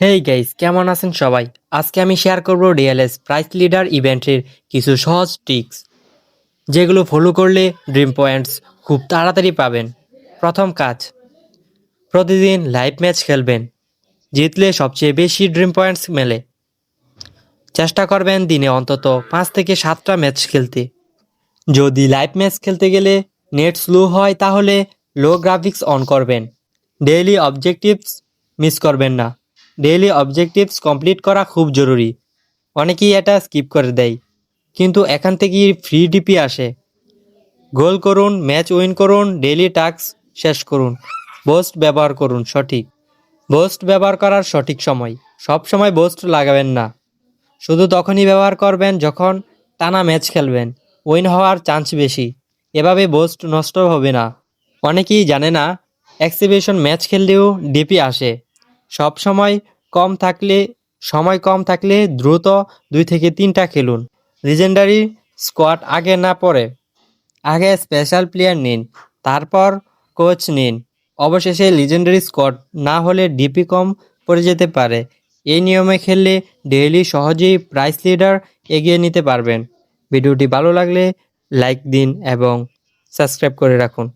Hey guys কেমন আছেন সবাই? আজকে আমি শেয়ার করব ডিএলএস প্রাইস লিডার ইভেন্টের কিছু সহজ ট্রিক্স যেগুলো ফলো করলে ড্রিম পয়েন্টস খুব তাড়াতাড়ি পাবেন। প্রথম কাজ, প্রতিদিন লাইভ ম্যাচ খেলবেন, জিতলে সবচেয়ে বেশি ড্রিম পয়েন্টস মেলে। চেষ্টা করবেন দিনে অন্তত পাঁচ থেকে সাতটা ম্যাচ খেলতে। যদি লাইভ ম্যাচ খেলতে গেলে নেট স্লো হয়, তাহলে লো গ্রাফিক্স অন করবেন। ডেইলি অবজেক্টিভস মিস করবেন না। ডেইলি অবজেক্টিভস কমপ্লিট করা খুব জরুরি। অনেকেই এটা স্কিপ করে দেয়। কিন্তু এখান থেকেই ফ্রি ডিপি আসে। গোল করুন ম্যাচ উইন করুন ডেইলি টাস্ক শেষ করুন। বোস্ট ব্যবহার করুন সঠিক। বোস্ট ব্যবহার করার সঠিক সময়। সব সময় বোস্ট লাগাবেন না। শুধু তখনই ব্যবহার করবেন যখন টানা ম্যাচ খেলবেন। উইন হওয়ার চান্স বেশি। এভাবে বোস্ট নষ্ট হবে না। অনেকেই জানে না এক্সিবিশন ম্যাচ খেললেও ডিপি আসে। সব সময় কম থাকলে, সময় কম থাকলে দ্রুত দুই থেকে তিনটা খেলুন। লিজেন্ডারি স্কোয়াড আগে না পড়ে আগে স্পেশাল প্লেয়ার নিন, তারপর কোচ নিন। অবশেষে লিজেন্ডারি স্কোয়াড না হলে ডিপি কম পড়ে যেতে পারে। এই নিয়মে খেললে ডেইলি সহজেই প্রাইস লিডার এগিয়ে নিতে পারবেন। ভিডিওটি ভালো লাগলে লাইক দিন এবং সাবস্ক্রাইব করে রাখুন।